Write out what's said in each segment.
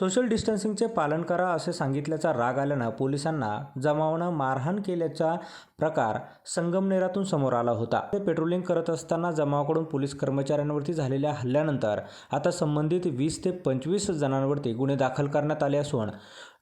Social डिस्टन्सिंगचे पालन करा असे सांगितल्याचा राग आल्यानं पोलिसांना जमावानं मारहाण केल्याचा प्रकार संगमनेरातून समोर आला होता. ते पेट्रोलिंग करत असताना जमावाकडून पोलीस कर्मचाऱ्यांवरती झालेल्या हल्ल्यानंतर आता संबंधित वीस ते पंचवीस जणांवरती गुन्हे दाखल करण्यात आले असून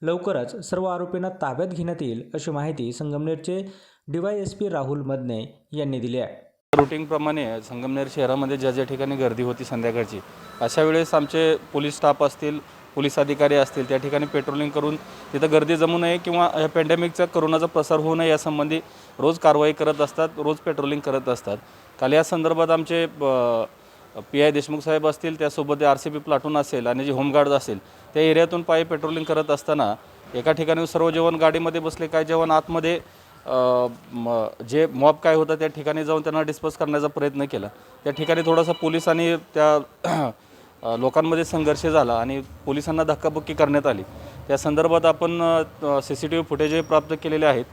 लवकरच सर्व आरोपींना ताब्यात घेण्यात येईल अशी माहिती संगमनेरचे डीवायएसपी राहुल मदने यांनी दिली आहे. रुटीनप्रमाणे संगमनेर शहरामध्ये ज्या ज्या ठिकाणी गर्दी होती संध्याकाळची अशा वेळेस आमचे पोलीस स्टाफ असतील पोलीस अधिकारी असतील त्या ठिकाणी पेट्रोलिंग करून तिथं गर्दी जमू नये किंवा या पॅन्डेमिकचा करोनाचा प्रसार होऊ नये यासंबंधी रोज कारवाई करत असतात रोज पेट्रोलिंग करत असतात. काल या संदर्भात आमचे पी आय देशमुख साहेब असतील त्यासोबत आर सी पी प्लाटून असेल आणि जे होमगार्ड असेल त्या एरियातून पायी पेट्रोलिंग करत असताना एका ठिकाणी सर्व जेवण गाडीमध्ये बसले काय जेवण आतमध्ये म- जे मॉब काय होतं त्या ठिकाणी जाऊन त्यांना डिस्पोज करण्याचा प्रयत्न केला. त्या ठिकाणी थोडासा पोलीस आणि त्या लोकांमध्ये संघर्ष झाला आणि पोलिसांना धक्काबुक्की करण्यात आली. त्या संदर्भात आपण सी सी टी व्ही फुटेजही प्राप्त केलेले आहेत.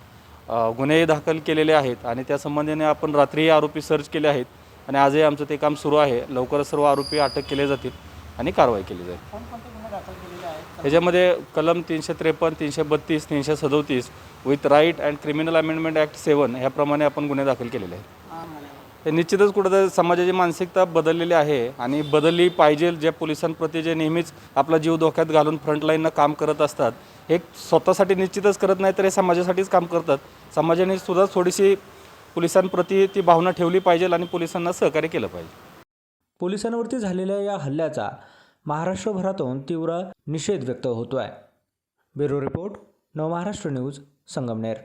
गुन्हेही दाखल केलेले आहेत आणि त्या संबंधीने आपण रात्रीही आरोपी सर्च केले आहेत आणि आजही आमचं ते काम सुरू आहे. लवकरच सर्व आरोपी अटक केले जातील आणि कारवाई केली जाईल. ह्याच्यामध्ये कलम तीनशे त्रेपन्न तीनशे बत्तीस तीनशे सदोतीस with right and criminal amendment act seven ह्याप्रमाणे आपण गुन्हे दाखल केलेले आहेत. निश्चितच कुठंतरी समाजाची मानसिकता बदललेली आहे आणि बदलली पाहिजे ज्या पोलिसांप्रती जे नेहमीच आपला जीव धोक्यात घालून फ्रंटलाईननं काम करत असतात हे स्वतःसाठी निश्चितच करत नाही तर हे समाजासाठीच काम करतात. समाजाने सुद्धा थोडीशी पोलिसांप्रती ती भावना ठेवली पाहिजे आणि पोलिसांना सहकार्य केलं पाहिजे. पोलिसांवरती झालेल्या या हल्ल्याचा महाराष्ट्रभरातून तीव्र निषेध व्यक्त होतो आहे bureau report Navmaharashtra news Sangamner.